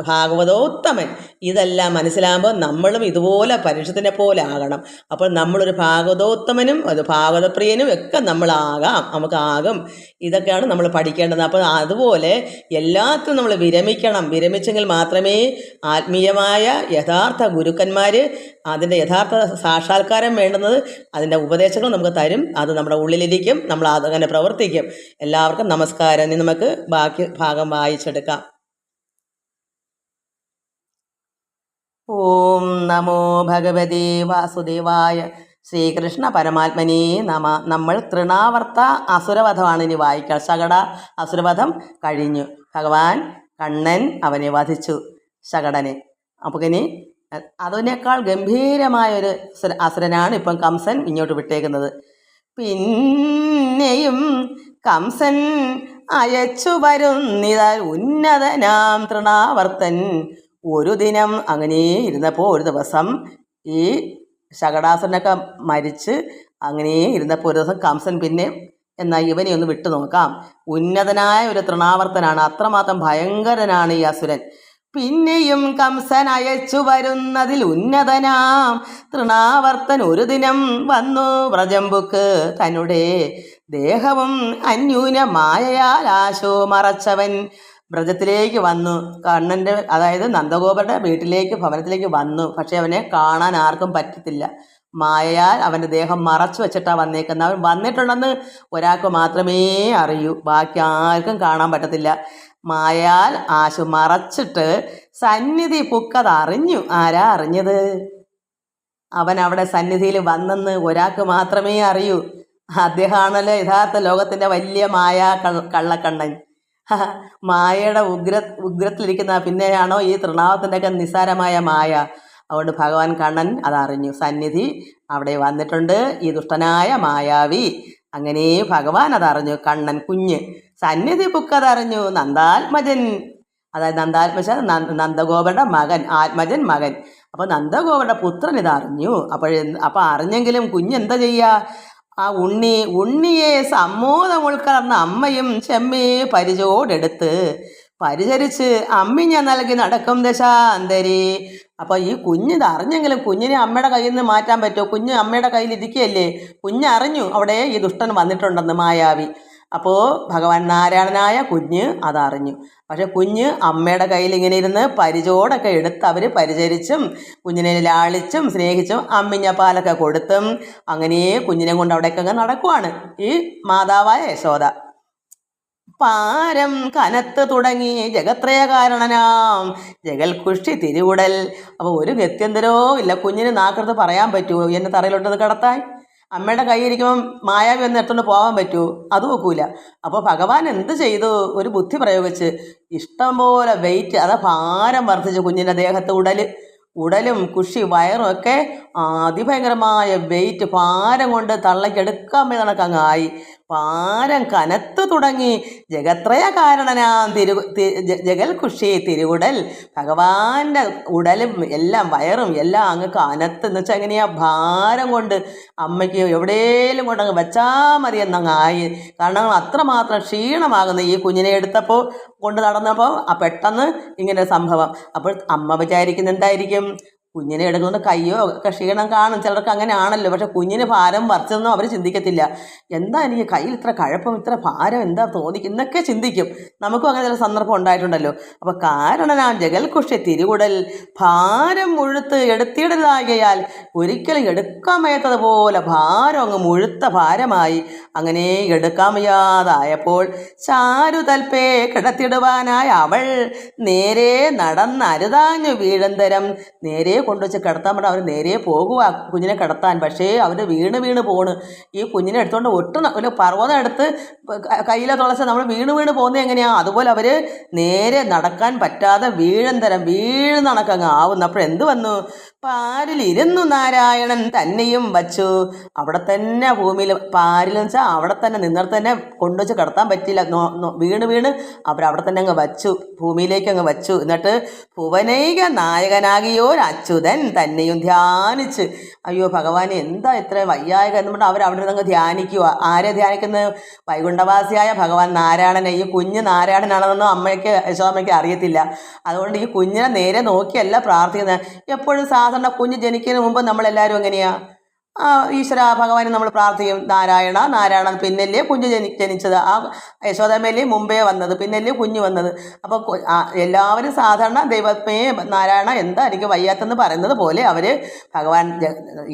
ഭാഗവതോത്തമൻ. ഇതെല്ലാം മനസ്സിലാകുമ്പോൾ നമ്മളും ഇതുപോലെ പരീക്ഷത്തിനെ പോലെ ആകണം. അപ്പോൾ നമ്മളൊരു ഭാഗവതോത്തമനും ഒരു ഭാഗവതപ്രിയനും ഒക്കെ നമ്മളാകാം നമുക്കാകും. ഇതൊക്കെയാണ് നമ്മൾ പഠിക്കേണ്ടത്. അപ്പോൾ അതുപോലെ എല്ലാത്തിനും നമ്മൾ വിരമിക്കണം. വിരമിച്ചെങ്കിൽ മാത്രമേ ആത്മീയമായ യഥാർത്ഥ ഗുരുക്കന്മാർ അതിന്റെ യഥാർത്ഥ സാക്ഷാത്കാരം വേണ്ടുന്നത് അതിന്റെ ഉപദേശങ്ങൾ നമുക്ക് തരും. അത് നമ്മുടെ ഉള്ളിലിരിക്കും നമ്മൾ അതങ്ങനെ പ്രവർത്തിക്കും. എല്ലാവർക്കും നമസ്കാരം. ഇനി നമുക്ക് ബാക്കി ഭാഗം വായിച്ചെടുക്കാം. ഓം നമോ ഭഗവതി വാസുദേവായ ശ്രീകൃഷ്ണ പരമാത്മനേ നമ. നമ്മൾ തൃണാവർത്ത അസുരവധമാണ് ഇനി വായിക്കുക. ശകട അസുരവധം കഴിഞ്ഞു. ഭഗവാൻ കണ്ണൻ അവനെ വധിച്ചു ശകടനെ. അപ്പോൾ ഇനി അതിനേക്കാൾ ഗംഭീരമായൊരു സുര- അസുരനാണ് ഇപ്പം കംസൻ ഇങ്ങോട്ട് വിട്ടേക്കുന്നത്. പിന്നെയും കംസൻ അയച്ചു വരുന്നിത ഉന്നതനാം തൃണാവർത്തൻ. ഒരു ദിനം അങ്ങനെ ഇരുന്നപ്പോൾ ഒരു ദിവസം ഈ ശകടാസുരനൊക്കെ മരിച്ച് അങ്ങനെ ഇരുന്നപ്പോൾ ഒരു ദിവസം കംസൻ പിന്നെ എന്നാൽ ഇവനെ ഒന്ന് വിട്ടു നോക്കാം ഉന്നതനായ ഒരു തൃണാവർത്തനാണ്. അത്രമാത്രം ഭയങ്കരനാണ് ഈ അസുരൻ. പിന്നെയും കംസൻ അയച്ചു വരുന്നതിൽ ഉന്നതനാം. തൃണാവർത്തൻ ഒരു ദിനം വന്നു വ്രജംബുക്ക് തന്നെ ദേഹവും അന്യൂനമായയാൽ ആശോ മറച്ചവൻ വ്രജത്തിലേക്ക് വന്നു. കണ്ണന്റെ അതായത് നന്ദഗോപരുടെ വീട്ടിലേക്ക് ഭവനത്തിലേക്ക് വന്നു. പക്ഷെ അവനെ കാണാൻ ആർക്കും പറ്റത്തില്ല. മായയാൽ അവന്റെ ദേഹം മറച്ചു വെച്ചിട്ടാണ് വന്നേക്കുന്നത്. അവൻ വന്നിട്ടുണ്ടെന്ന് ഒരാൾക്ക് മാത്രമേ അറിയൂ. ബാക്കി ആർക്കും കാണാൻ പറ്റത്തില്ല. മായാൽ ആശു മറച്ചിട്ട് സന്നിധി പുക്കതറിഞ്ഞു ആരാ അറിഞ്ഞത്? അവൻ അവിടെ സന്നിധിയിൽ വന്നെന്ന് ഒരാൾക്ക് മാത്രമേ അറിയൂ. അദ്ദേഹമാണല്ലോ യഥാർത്ഥ ലോകത്തിന്റെ വലിയ മായ കള്ള- കള്ളക്കണ്ണൻ. മായയുടെ ഉഗ്ര ഉഗ്രത്തിലിരിക്കുന്ന പിന്നെയാണോ ഈ തൃണാവത്തിന്റെയൊക്കെ നിസ്സാരമായ മായ? അതുകൊണ്ട് ഭഗവാൻ കണ്ണൻ അതറിഞ്ഞു. സന്നിധി അവിടെ വന്നിട്ടുണ്ട്. ഈ ദുഷ്ടനായ മായാവി. അങ്ങനെ ഭഗവാൻ അതറിഞ്ഞു. കണ്ണൻ കുഞ്ഞ്. സന്നിധി പുക്കതറിഞ്ഞു നന്ദാത്മജൻ. അതായത് നന്ദാത്മജ നന്ദഗോപരുടെ മകൻ ആത്മജൻ മകൻ. അപ്പോൾ നന്ദഗോപന്റെ പുത്രൻ ഇതറിഞ്ഞു. അപ്പോൾ അപ്പോൾ അറിഞ്ഞെങ്കിലും കുഞ്ഞ് എന്താ ചെയ്യുക ആ ഉണ്ണി ഉണ്ണിയെ സമ്മോദം ഉൾക്കലർന്ന അമ്മയും ചെമ്മയെ പരിചോടെടുത്ത് പരിചരിച്ച് ഞാൻ നൽകി നടക്കും ദശാന്തരി അപ്പോൾ ഈ കുഞ്ഞിത് അറിഞ്ഞെങ്കിലും കുഞ്ഞിനെ അമ്മയുടെ കയ്യിൽ നിന്ന് മാറ്റാൻ പറ്റുമോ? കുഞ്ഞ് അമ്മയുടെ കയ്യിൽ ഇരിക്കുകയല്ലേ? കുഞ്ഞ് അറിഞ്ഞു അവിടെ ഈ ദുഷ്ടൻ വന്നിട്ടുണ്ടെന്ന് മായാവി. അപ്പോൾ ഭഗവാൻ നാരായണനായ കുഞ്ഞ് അതറിഞ്ഞു. പക്ഷെ കുഞ്ഞ് അമ്മയുടെ കയ്യിൽ ഇങ്ങനെ ഇരുന്ന് പരിചോടൊക്കെ എടുത്ത് അവർ പരിചരിച്ചും കുഞ്ഞിനെ ലാളിച്ചും സ്നേഹിച്ചും അമ്മിഞ്ഞ പാലൊക്കെ കൊടുത്തും അങ്ങനെ കുഞ്ഞിനെ കൊണ്ട് അവിടേക്ക് അങ്ങ് നടക്കുവാണ് ഈ മാതാവായ യശോദ. പാരം കനത്ത് തുടങ്ങി ജഗത്രയ കാരണനാം ജഗൽ കുഷ്ടി തിരുവുടൽ. അപ്പോൾ ഒരു ഗത്യന്തരോ ഇല്ല കുഞ്ഞിന് നാക്കൃത് പറയാൻ പറ്റുമോ എന്നെ തറയിലോട്ടത് കിടത്താൻ? അമ്മയുടെ കയ്യിരിക്കുമ്പം മായാവി ഒന്ന് എടുത്തുകൊണ്ട് പോകാൻ പറ്റുമോ അത് നോക്കൂല അപ്പോൾ ഭഗവാൻ എന്ത് ചെയ്തു? ഒരു ബുദ്ധി പ്രയോഗിച്ച് ഇഷ്ടം പോലെ വെയിറ്റ് അതാ ഭാരം വർദ്ധിച്ച് കുഞ്ഞിന്റെ ദേഹത്ത് ഉടൽ ഉടലും കുഷി വയറും ഒക്കെ അതിഭയങ്കരമായ വെയിറ്റ് ഭാരം കൊണ്ട് തള്ളയ്ക്കെടുക്കാൻ കണക്ക് അങ്ങ് കനത്തു തുടങ്ങി ജഗത്രയ കാരണനാം തിരു ജഗൽ കുഷി തിരുവുടൽ ഭഗവാന്റെ ഉടലും എല്ലാം വയറും എല്ലാം അങ്ങ് കനത്ത്. എന്ന് വെച്ചാൽ എങ്ങനെയാ? ഭാരം കൊണ്ട് അമ്മയ്ക്ക് എവിടെയെങ്കിലും കൊണ്ട് അങ്ങ് വെച്ചാൽ മതി എന്നങ്ങായി കാരണം അത്രമാത്രം ക്ഷീണമാകുന്നു. ഈ കുഞ്ഞിനെ എടുത്തപ്പോൾ കൊണ്ട് നടന്നപ്പോൾ പെട്ടെന്ന് ഇങ്ങനെ സംഭവം. അപ്പോൾ അമ്മ വിചാരിക്കുന്ന എന്തായിരിക്കും കുഞ്ഞിനെ എടുക്കുന്ന കയ്യോ ഒക്കെ ക്ഷീണം കാണും. ചിലർക്ക് അങ്ങനെ ആണല്ലോ പക്ഷെ കുഞ്ഞിന് ഭാരം വറച്ചതെന്നും അവർ ചിന്തിക്കത്തില്ല. എന്താ എനിക്ക് കയ്യിൽ ഇത്ര കഴപ്പം ഇത്ര ഭാരം എന്താ തോന്നിക്കും എന്നൊക്കെ ചിന്തിക്കും. നമുക്കും അങ്ങനെ ചില സന്ദർഭം ഉണ്ടായിട്ടുണ്ടല്ലോ. അപ്പോൾ ജഗൽ കുഷി തിരുകുടൽ ഭാരം മുഴുത്ത് എടുത്തിടലാകയാൽ ഒരിക്കലും എടുക്കാൻ വയ്യാത്തതുപോലെ ഭാരം അങ്ങ് മുഴുത്ത ഭാരമായി അങ്ങനെ എടുക്കാൻ വയ്യാതായപ്പോൾ ചാരു തൽപ്പേ കിടത്തിടുവാനായി അവൾ നേരെ നടന്നരുതാഞ്ഞു വീഴന്തരം. നേരെ കൊണ്ടുവച്ച് കിടത്താൻ പറഞ്ഞാൽ അവർ നേരെ പോകുക കുഞ്ഞിനെ കിടത്താൻ. പക്ഷേ അവർ വീണ് വീണ് പോണ്. ഈ കുഞ്ഞിനെ എടുത്തുകൊണ്ട് ഒട്ടും ഒരു പർവതം എടുത്ത് കയ്യിലെ തുളച്ച് നമ്മൾ വീണ് വീണ് പോകുന്നത് എങ്ങനെയാണ് അതുപോലെ അവർ നേരെ നടക്കാൻ പറ്റാതെ വീഴന്തരം വീഴുന്ന കണക്കങ്ങ് ആവുന്നു. അപ്പോൾ എന്ത് വന്നു? പാരിലിരുന്നു നാരായണൻ തന്നെയും വച്ചു. അവിടെ തന്നെ ഭൂമിയിൽ പാരിലെന്ന് വെച്ചാൽ അവിടെ തന്നെ നിന്നർ തന്നെ കൊണ്ടുവച്ച് കിടത്താൻ പറ്റില്ല വീണ് വീണ് അവരവിടെ തന്നെ അങ്ങ് വച്ചു. ഭൂമിയിലേക്ക് അങ്ങ് വച്ചു. എന്നിട്ട് ഭുവനൈക നായകനാകിയോർ അച്യുതൻ തന്നെയും ധ്യാനിച്ച്. അയ്യോ ഭഗവാൻ എന്താ ഇത്ര വയ്യായക എന്ന് പറഞ്ഞാൽ അവർ അവിടെ നിന്ന് ധ്യാനിക്കുക ആരെ ധ്യാനിക്കുന്നത്? വൈകുണ്ഠവാസിയായ ഭഗവാൻ നാരായണനെ. ഈ കുഞ്ഞ് നാരായണനാണെന്നൊന്നും അമ്മയ്ക്ക് യശോദമ്മയ്ക്ക് അറിയത്തില്ല. അതുകൊണ്ട് ഈ കുഞ്ഞിനെ നേരെ നോക്കിയല്ല പ്രാർത്ഥിക്കുന്നത്. എപ്പോഴും സാധാരണ കുഞ്ഞ് ജനിക്കുന്നതിന് മുമ്പ് നമ്മളെല്ലാവരും എങ്ങനെയാണ് ഈശ്വര ഭഗവാനെ നമ്മൾ പ്രാർത്ഥിക്കും. നാരായണ നാരായണ പിന്നല്ലേ കുഞ്ഞ് ജനി ജനിച്ചത്. ആ യശോദമ്മയിലേ മുമ്പേ വന്നത് പിന്നല്ലേ കുഞ്ഞ് വന്നത്. അപ്പോൾ എല്ലാവരും സാധാരണ ദൈവമേ നാരായണ എന്താ എനിക്ക് വയ്യാത്തെന്ന് പറയുന്നത് പോലെ അവർ ഭഗവാൻ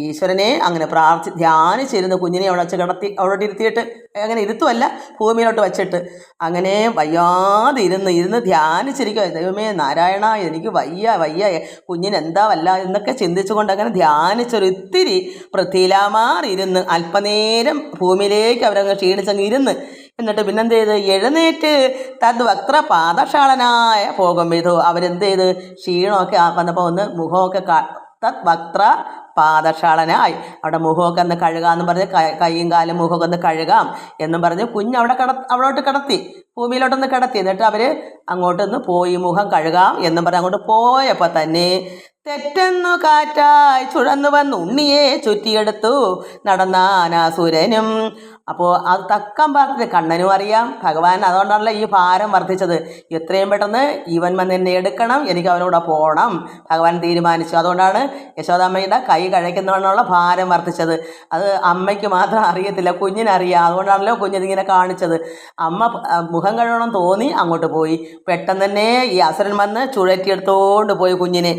ഈശ്വരനെ അങ്ങനെ പ്രാർത്ഥി ധ്യാനിച്ചിരുന്ന് കുഞ്ഞിനെ അവിടെ വെച്ച് കിടത്തി അവിടെ ഇരുത്തിയിട്ട് അങ്ങനെ ഇരുത്തുമല്ല ഭൂമിയിലോട്ട് വച്ചിട്ട്. അങ്ങനെ വയ്യാതെ ഇരുന്ന് ഇരുന്ന് ധ്യാനിച്ചിരിക്കുക ദൈവമേ നാരായണ എനിക്ക് വയ്യ വയ്യ കുഞ്ഞിന് എന്താ വല്ല എന്നൊക്കെ ചിന്തിച്ചുകൊണ്ട് അങ്ങനെ ധ്യാനിച്ചൊരു ഇത്തിരി പൃഥ്വിലാമാർ ഇരുന്ന് അല്പനേരം ഭൂമിയിലേക്ക് അവരങ്ങ് ക്ഷീണിച്ചങ്ങ് ഇരുന്ന് എന്നിട്ട് പിന്നെന്ത് ചെയ്ത് എഴുന്നേറ്റ് തദ്വക്ത്ര പാദശാളനായ പോകും വിധു അവരെന്ത് ചെയ്ത് ക്ഷീണമൊക്കെ വന്നപ്പോൾ ഒന്ന് മുഖമൊക്കെ തത് വക്ര പാദശാളനായി അവിടെ മുഖമൊക്കെ ഒന്ന് കഴുകാമെന്ന് പറഞ്ഞ് കൈയും കാലും മുഖമൊക്കെ ഒന്ന് കഴുകാം എന്നും പറഞ്ഞ് കുഞ്ഞ് അവിടെ കട അവിടോട്ട് കിടത്തി. ഭൂമിയിലോട്ടൊന്ന് കിടത്തി. എന്നിട്ട് അവർ അങ്ങോട്ടൊന്ന് പോയി മുഖം കഴുകാം എന്നും പറഞ്ഞ് അങ്ങോട്ട് പോയപ്പോൾ തന്നെ തെറ്റെന്നു കാറ്റായി ചുഴന്നു വന്ന് ഉണ്ണിയെ ചുറ്റിയെടുത്തു നടന്നാനാസുരനും അപ്പോൾ അത് തക്കം പറഞ്ഞത് കണ്ണനും അറിയാം. ഭഗവാൻ അതുകൊണ്ടാണല്ലോ ഈ ഭാരം വർദ്ധിച്ചത്. എത്രയും പെട്ടെന്ന് ഇവൻ വന്ന് എടുക്കണം എനിക്ക് അവനോട് പോകണം ഭഗവാൻ തീരുമാനിച്ചു. അതുകൊണ്ടാണ് യശോദാമ്മയുടെ കൈ കഴിക്കുന്നവണ്ണമുള്ള ഭാരം വർദ്ധിച്ചത്. അത് അമ്മയ്ക്ക് മാത്രം അറിയത്തില്ല കുഞ്ഞിനറിയാം. അതുകൊണ്ടാണല്ലോ കുഞ്ഞിതിങ്ങനെ കാണിച്ചത്. അമ്മ മുഖം കഴുകണം തോന്നി അങ്ങോട്ട് പോയി. പെട്ടെന്ന് തന്നെ ഈ അസുരൻ വന്ന് ചുഴറ്റിയെടുത്തോണ്ട് പോയി കുഞ്ഞിനെ.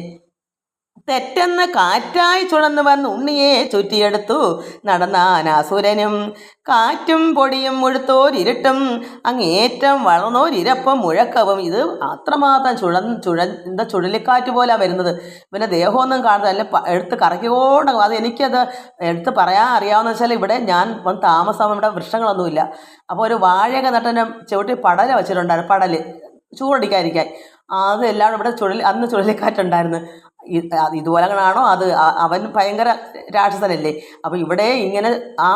തെറ്റെന്ന് കാറ്റായി ചുഴന്നു വന്ന് ഉണ്ണിയെ ചുറ്റിയെടുത്തു. നടന്നാനാസുരനും കാറ്റും പൊടിയും മുഴുത്തോരിരുട്ടും. അങ്ങേറ്റം വളർന്നോരിരപ്പം മുഴക്കവും. ഇത് അത്രമാത്രം ചുഴ ചുഴ എന്താ ചുഴലിക്കാറ്റ് പോലാണ് വരുന്നത്. പിന്നെ ദേഹമൊന്നും കാണുന്നത് അല്ല എടുത്ത് കറക്കിക്കൊണ്ട് അത് എനിക്കത് എടുത്ത് പറയാൻ അറിയാവുന്ന വെച്ചാൽ ഇവിടെ ഞാൻ വന്ന് താമസം ഇവിടെ വൃക്ഷങ്ങളൊന്നുമില്ല. അപ്പോൾ ഒരു വാഴയൊക്കെ നട്ടനെ ചുവട്ടി പടല വെച്ചിട്ടുണ്ടായിരുന്നു. പടൽ. ചൂടടിക്കാതിരിക്കാൻ. അത് എല്ലാം ഇവിടെ ചുഴലി അന്ന് ചുഴലിക്കാറ്റുണ്ടായിരുന്നു. ഇ- അത്? അവൻ ഭയങ്കര രാക്ഷസനല്ലേ? അപ്പോൾ ഇവിടെ ഇങ്ങനെ ആ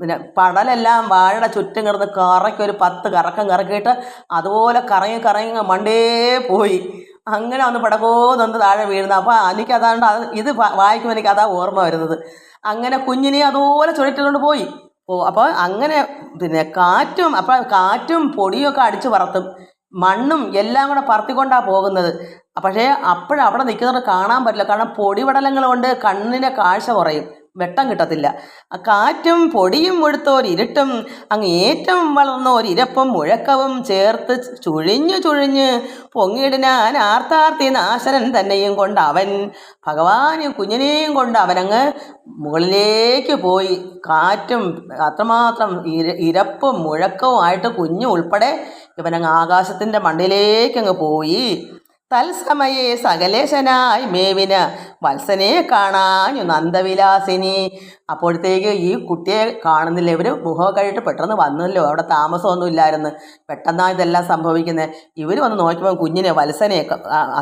പിന്നെ പടലെല്ലാം വാഴയുടെ ചുറ്റും കിടന്ന് കറക്കി ഒരു പത്ത് കറക്കം കറക്കിയിട്ട് അതുപോലെ കറങ്ങി കറങ്ങി മണ്ടേ പോയി. അങ്ങനെ വന്ന് പടക്കോ താഴെ വീഴുന്നത് അപ്പോൾ എനിക്ക് അതാണ്ട് അത് ഇത് വായിക്കുമ്പോൾ എനിക്ക് അതാ ഓർമ്മ വരുന്നത്. അങ്ങനെ കുഞ്ഞിനെ അതുപോലെ ചുഴറ്റിക്കൊണ്ട് പോയി. അപ്പോൾ അങ്ങനെ പിന്നെ കാറ്റും അപ്പോൾ കാറ്റും പൊടിയും ഒക്കെ അടിച്ചു പറത്തും. മണ്ണും എല്ലാം കൂടെ പറത്തിക്കൊണ്ടാണ് പോകുന്നത്. പക്ഷേ അപ്പോഴവിടെ നിൽക്കുന്നവർ കാണാൻ പറ്റില്ല. കാരണം പൊടിപടലങ്ങൾ കൊണ്ട് കണ്ണിന്റെ കാഴ്ച കുറയും. വെട്ടം കിട്ടത്തില്ല. കാറ്റും പൊടിയും മുഴുത്തോരിരുട്ടും അങ്ങ് ഏറ്റവും വളർന്ന ഒരിരപ്പും മുഴക്കവും ചേർത്ത് ചുഴിഞ്ഞു ചുഴിഞ്ഞ് പൊങ്ങിയിടിനാൻ ആർത്താർത്തി നാശനൻ തന്നെയും കൊണ്ട് അവൻ ഭഗവാനും കുഞ്ഞിനെയും കൊണ്ട് അവനങ്ങ് മുകളിലേക്ക് പോയി. കാറ്റും അത്രമാത്രം ഇര ഇരപ്പും മുഴക്കവും ആയിട്ട് കുഞ്ഞു ഉൾപ്പെടെ ഇവനങ്ങ് ആകാശത്തിന്റെ മണ്ടിലേക്ക് അങ്ങ് പോയി. തത്സമയെ സകലേശനായി മേവിന് വത്സനെ കാണാഞ്ഞു നന്ദവിലാസിനി. അപ്പോഴത്തേക്ക് ഈ കുട്ടിയെ കാണുന്നില്ല. ഇവർ മുഖമൊക്കെ ആയിട്ട് പെട്ടെന്ന് വന്നല്ലോ. അവിടെ താമസമൊന്നും ഇല്ലായിരുന്നു പെട്ടെന്നാണ് ഇതെല്ലാം സംഭവിക്കുന്നത് ഇവർ വന്ന് നോക്കുമ്പോൾ കുഞ്ഞിനെ വത്സനെ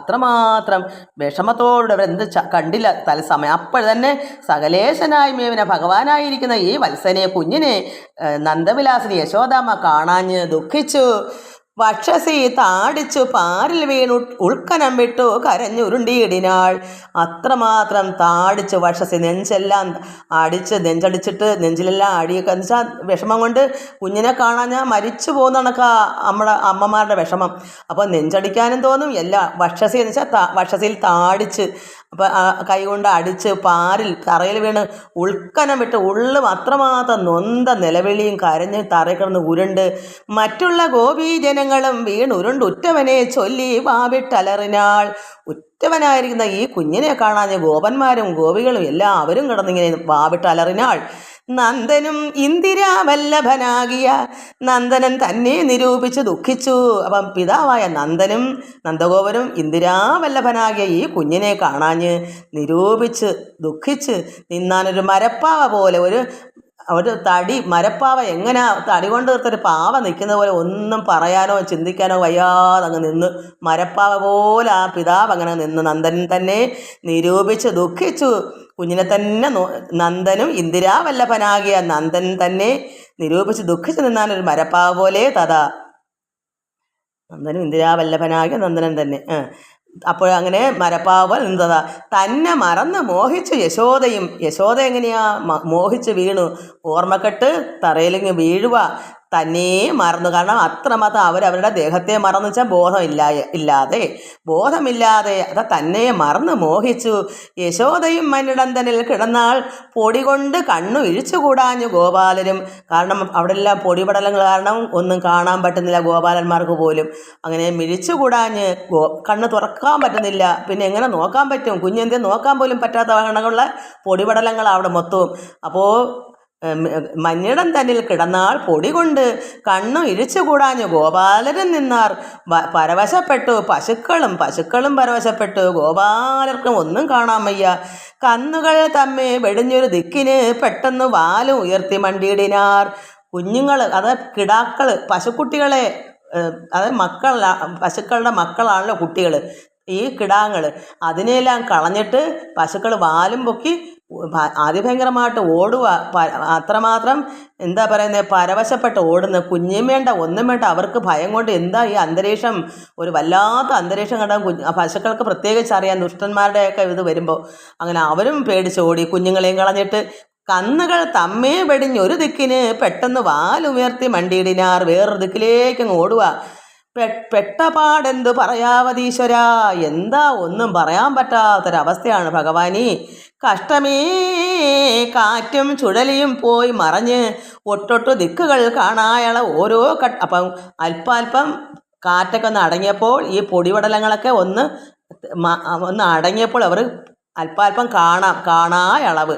അത്രമാത്രം വിഷമത്തോടെ അവരെന്ത് കണ്ടില്ല തത്സമയം. അപ്പോൾ തന്നെ സകലേശനായി മേവിന് ഭഗവാനായിരിക്കുന്ന ഈ വത്സനെ കുഞ്ഞിനെ നന്ദവിലാസിനി യശോദാമ്മ കാണാഞ്ഞ് ദുഃഖിച്ചു. വക്ഷസി താടിച്ചു പാരിൽ വീണു ഉൾക്കനം വിട്ടു കരഞ്ഞുരുണ്ടിയിടിനാൾ. അത്രമാത്രം താടിച്ചു വക്ഷസി നെഞ്ചെല്ലാം അടിച്ച് നെഞ്ചടിച്ചിട്ട് നെഞ്ചിലെല്ലാം അടിയൊക്കെ എന്ന് വെച്ചാൽ വിഷമം കൊണ്ട് കുഞ്ഞിനെ കാണാൻ ഞാൻ മരിച്ചു പോകുന്ന നമ്മുടെ അമ്മമാരുടെ വിഷമം. അപ്പോൾ നെഞ്ചടിക്കാനും തോന്നും. എല്ലാ വക്ഷസി എന്ന് വെച്ചാൽ വക്ഷസിയിൽ താടിച്ച് അപ്പോൾ കൈ കൊണ്ട് അടിച്ച് പാറിൽ തറയിൽ വീണ് ഉൾക്കനം വിട്ട് ഉള്ളും അത്രമാത്രം നൊന്ത നിലവിളിയും കരഞ്ഞ് തറയിൽ കിടന്ന് ഉരുണ്ട്. മറ്റുള്ള ഗോപീജനങ്ങളും ഉറ്റവനെ ചൊല്ലി വാവിട്ടലറിനാൾ. ഉറ്റവനായിരിക്കുന്ന ഈ കുഞ്ഞിനെ കാണാൻ ഗോപന്മാരും ഗോപികളും എല്ലാവരും കിടന്നിങ്ങനെ വാവിട്ടലറിനാൾ. നന്ദനും ഇന്ദിരാവല്ലഭനാകിയ നന്ദനൻ തന്നെ നിരൂപിച്ച് ദുഃഖിച്ചു. അപ്പം പിതാവായ നന്ദനും നന്ദഗോപനും ഇന്ദിരാവല്ലഭനാകിയ ഈ കുഞ്ഞിനെ കാണാഞ്ഞ് നിരൂപിച്ച് ദുഃഖിച്ച് നിന്നാനൊരു മരപ്പാവ പോലെ ഒരു ഒരു തടി മരപ്പാവ എങ്ങനെ തടി കൊണ്ട് തീർത്തൊരു പാവ നിൽക്കുന്ന പോലെ ഒന്നും പറയാനോ ചിന്തിക്കാനോ വയ്യാതെ അങ്ങ് നിന്ന് മരപ്പാവ പോലെ ആ പിതാവ് അങ്ങനെ നിന്ന് നന്ദൻ തന്നെ നിരൂപിച്ച് ദുഃഖിച്ചു. കുഞ്ഞിനെ തന്നെ നന്ദനും ഇന്ദിരാവല്ലഭനാകിയ നന്ദൻ തന്നെ നിരൂപിച്ച് ദുഃഖിച്ച് നിന്നാനൊരു മരപ്പാവ പോലെ തഥാ. നന്ദനും ഇന്ദിരാവല്ലഭനാകിയ നന്ദനൻ തന്നെ. അപ്പോൾ അങ്ങനെ മരപ്പാവൽ നിന്നതാ. തന്നെ മറന്ന് മോഹിച്ചു യശോദയും യശോദ എങ്ങനെയാ മോഹിച്ച് വീണു? ഓർമ്മക്കെട്ട് തറയിലിങ്ങ് വീഴുക തന്നെ മറന്നു. കാരണം അത്രമാത്രം അവരവരുടെ ദേഹത്തെ മറന്നു വെച്ചാൽ ബോധമില്ല ഇല്ലാതെ ബോധമില്ലാതെ അത് തന്നെ മറന്ന് മോഹിച്ചു. യശോദയും മന്നിടന്തനിൽ കിടന്നാൾ പൊടി കൊണ്ട് കണ്ണു ഇഴിച്ചുകൂടാഞ്ഞു ഗോപാലരും കാരണം അവിടെ എല്ലാം പൊടിപടലങ്ങൾ കാരണം ഒന്നും കാണാൻ പറ്റുന്നില്ല ഗോപാലന്മാർക്ക് പോലും. അങ്ങനെ മിഴിച്ചുകൂടാഞ്ഞ് ഗോ കണ്ണ് തുറക്കാൻ പറ്റുന്നില്ല. പിന്നെ എങ്ങനെ നോക്കാൻ പറ്റും? കുഞ്ഞെന്തേ നോക്കാൻ പോലും പറ്റാത്ത കണക്കുള്ള പൊടിപടലങ്ങൾ അവിടെ മൊത്തവും. അപ്പോൾ മഞ്ഞിടം തന്നിൽ കിടന്നാൾ പൊടി കൊണ്ട് കണ്ണു ഇഴിച്ചുകൂടാഞ്ഞു ഗോപാലരും നിന്നാർ. പരവശപ്പെട്ടു. പശുക്കളും പശുക്കളും പരവശപ്പെട്ടു. ഗോപാലർക്കും ഒന്നും കാണാൻ വയ്യ. കന്നുകൾ തമ്മെ വെടിഞ്ഞൊരു ദിക്കിന് പെട്ടെന്ന് വാലും ഉയർത്തി മണ്ടിയിടിനാർ. കുഞ്ഞുങ്ങൾ അത് കിടാക്കൾ പശുക്കുട്ടികളെ അതായത് അത് മക്കൾ പശുക്കളുടെ മക്കളാണല്ലോ കുട്ടികൾ ഈ കിടാങ്ങൾ. അതിനെല്ലാം കളഞ്ഞിട്ട് പശുക്കൾ വാലും പൊക്കി അതിഭയങ്കരമായിട്ട് ഓടുക അത്രമാത്രം എന്താ പറയുന്നത് പരവശപ്പെട്ട് ഓടുന്ന കുഞ്ഞും വേണ്ട ഒന്നും വേണ്ട. അവർക്ക് ഭയം കൊണ്ട് എന്താ ഈ അന്തരീക്ഷം? ഒരു വല്ലാത്ത അന്തരീക്ഷം കണ്ട കുഞ്ഞ് പശുക്കൾക്ക് പ്രത്യേകിച്ച് അറിയാം ദുഷ്ടന്മാരുടെയൊക്കെ ഇത് വരുമ്പോൾ അങ്ങനെ അവരും പേടിച്ച് ഓടി കുഞ്ഞുങ്ങളെയും കളഞ്ഞിട്ട് കന്നുകൾ തമ്മേ വെടിഞ്ഞ് ഒരു ദിക്കിന് പെട്ടെന്ന് വാലുയർത്തി മണ്ടിയിടിനാർ വേറൊരു ദിക്കിലേക്ക് ഓടുക പെട്ടപാടെന്തു പറയാവതീശ്വര? എന്താ ഒന്നും പറയാൻ പറ്റാത്തൊരവസ്ഥയാണ് ഭഗവാനി. കഷ്ടമേ കാറ്റും ചുഴലിയും പോയി മറഞ്ഞ് ഒട്ടൊട്ടു ദിക്കുകൾ കാണായുള്ള ഓരോ കട്ട് അപ്പം അല്പാൽപ്പം കാറ്റൊക്കെ ഒന്ന് അടങ്ങിയപ്പോൾ ഈ പൊടിപടലങ്ങളൊക്കെ ഒന്ന് ഒന്ന് അടങ്ങിയപ്പോൾ അവർ അല്പാൽപ്പം കാണാം കാണായ അളവ്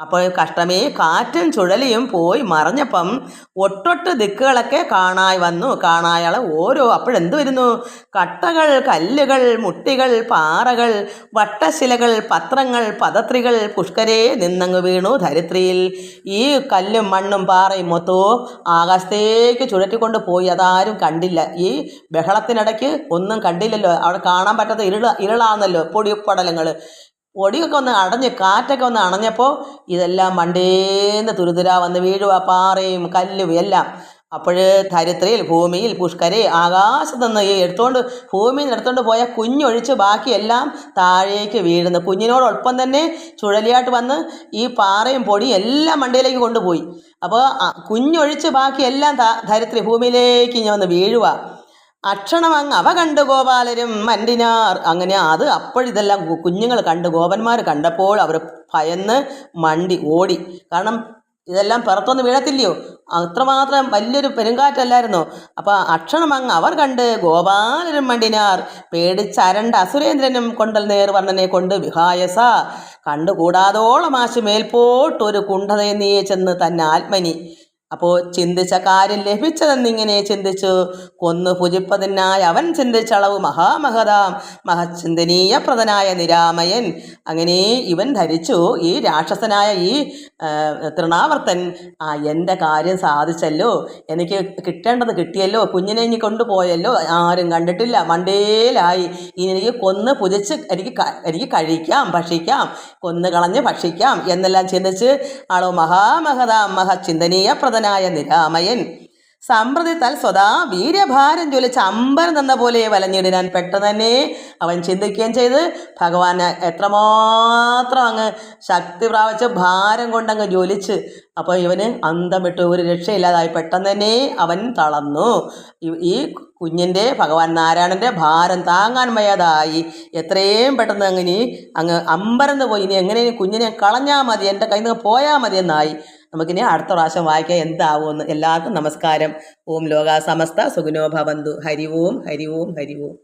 അപ്പോൾ കഷ്ടമേ കാറ്റും ചുഴലിയും പോയി മറഞ്ഞപ്പം ഒട്ടൊട്ട് ദിക്കുകളൊക്കെ കാണായി വന്നു. കാണായാളെ ഓരോ അപ്പോഴെന്ത് വരുന്നു? കട്ടകൾ കല്ലുകൾ മുട്ടികൾ പാറകൾ വട്ടശിലകൾ പത്രങ്ങൾ പദത്രികൾ പുഷ്കരെ നിന്നങ്ങ് വീണു ധരിത്രിയിൽ. ഈ കല്ലും മണ്ണും പാറയും മൊത്തവും ആകാശത്തേക്ക് ചുഴറ്റിക്കൊണ്ട് പോയി. അതാരും കണ്ടില്ല. ഈ ബഹളത്തിനിടയ്ക്ക് ഒന്നും കണ്ടില്ലല്ലോ. അവിടെ കാണാൻ പറ്റാത്ത ഇരുള ഇരുളാണല്ലോ പൊടിപ്പടലങ്ങൾ പൊടിയൊക്കെ ഒന്ന് അടഞ്ഞ് കാറ്റൊക്കെ ഒന്ന് അണഞ്ഞപ്പോൾ ഇതെല്ലാം മണ്ടേന്ന് തുരുതുരാ വന്ന് വീഴുക പാറയും കല്ലും എല്ലാം. അപ്പോൾ ധരിത്രിയിൽ ഭൂമിയിൽ പുഷ്കരെ ആകാശത്തുനിന്ന് ഈ എടുത്തുകൊണ്ട് ഭൂമിയിൽ നിന്ന് എടുത്തുകൊണ്ട് പോയ കുഞ്ഞൊഴിച്ച് ബാക്കിയെല്ലാം താഴേക്ക് വീഴുന്നു. കുഞ്ഞിനോടൊപ്പം തന്നെ ചുഴലിയായിട്ട് വന്ന് ഈ പാറയും പൊടിയും എല്ലാം മണ്ടയിലേക്ക് കൊണ്ടുപോയി. അപ്പോൾ കുഞ്ഞൊഴിച്ച് ബാക്കിയെല്ലാം ധരിത്രി ഭൂമിയിലേക്ക് ഇങ്ങനെ വന്ന് വീഴുക അക്ഷണമങ്ങ് അവ കണ്ടു ഗോപാലരും മണ്ടിനാർ അങ്ങനെ അത് അപ്പോഴിതെല്ലാം കുഞ്ഞുങ്ങൾ കണ്ട്. ഗോപന്മാർ കണ്ടപ്പോൾ അവർ ഭയന്ന് മണ്ടി ഓടി. കാരണം ഇതെല്ലാം പുറത്തൊന്ന് വീഴത്തില്ലയോ? അത്രമാത്രം വലിയൊരു പെരുങ്കാറ്റല്ലായിരുന്നു? അപ്പോൾ അക്ഷണമങ്ങ് അവർ കണ്ട് ഗോപാലരും മണ്ടിനാർ പേടിച്ചരണ്ട അസുരേന്ദ്രനും കൊണ്ടൽ നേർ വർണനെ കൊണ്ട് വിഹായസ. കണ്ടുകൂടാതോളം ആശു മേൽപോട്ടൊരു കുണ്ഠതയെ നീ ചെന്ന് തന്നെ ആത്മനി അപ്പോൾ ചിന്തിച്ച കാര്യം ലഭിച്ചതെന്നിങ്ങനെ ചിന്തിച്ചു. കൊന്നു പൂജിപ്പതിനായി അവൻ ചിന്തിച്ചളവ് മഹാമഹതാം മഹചിന്തനീയപ്രദനായ നിരാമയൻ. അങ്ങനെ ഇവൻ ധരിച്ചു. ഈ രാക്ഷസനായ ഈ തൃണാവർത്തൻ ആ എന്റെ കാര്യം സാധിച്ചല്ലോ. എനിക്ക് കിട്ടേണ്ടത് കിട്ടിയല്ലോ. കുഞ്ഞിനെ ഇനി കൊണ്ടുപോയല്ലോ. ആരും കണ്ടിട്ടില്ല. മണ്ടേലായി. ഇനി എനിക്ക് കൊന്ന് പുതിച്ച് എനിക്ക് എനിക്ക് കഴിക്കാം ഭക്ഷിക്കാം കൊന്നു കളഞ്ഞ് ഭക്ഷിക്കാം എന്നെല്ലാം ചിന്തിച്ച് ആളോ മഹാമഹതാം മഹചിന്തനീയപ്രദനായ നിരാമയൻ. സമ്പ്രതി തൽ സ്വതാ വീര്യഭാരം ജ്വലിച്ച് അമ്പരം തന്ന പോലെ വലഞ്ഞിടാൻ പെട്ടെന്ന് തന്നെ അവൻ ചിന്തിക്കുകയും ചെയ്ത് ഭഗവാൻ എത്രമാത്രം അങ്ങ് ശക്തി പ്രാപിച്ച് ഭാരം കൊണ്ടങ്ങ് ജ്വലിച്ച് അപ്പോൾ ഇവന് അന്തം വിട്ട് ഒരു രക്ഷയില്ലാതായി പെട്ടെന്ന് തന്നെ അവൻ തളർന്നു. ഈ- കുഞ്ഞിന്റെ ഭഗവാൻ നാരായണന്റെ ഭാരം താങ്ങാൻ വയ്യാതായി. എത്രയും പെട്ടെന്ന് അങ്ങനെ അങ്ങ് അമ്പരന്ന് പോയി. ഇനി എങ്ങനെ കുഞ്ഞിനെ കളഞ്ഞാൽ മതി എന്റെ കയ്യിൽ നിന്ന് പോയാൽ മതി എന്നായി. നമുക്കിനി അടുത്ത പ്രാവശ്യം വായിക്കാൻ എന്താവുമെന്ന് എല്ലാവർക്കും നമസ്കാരം. ഓം ലോക സമസ്ത സുഗുനോ ഭവന്തു. ഹരി ഓം ഹരി ഓം ഹരി ഓം.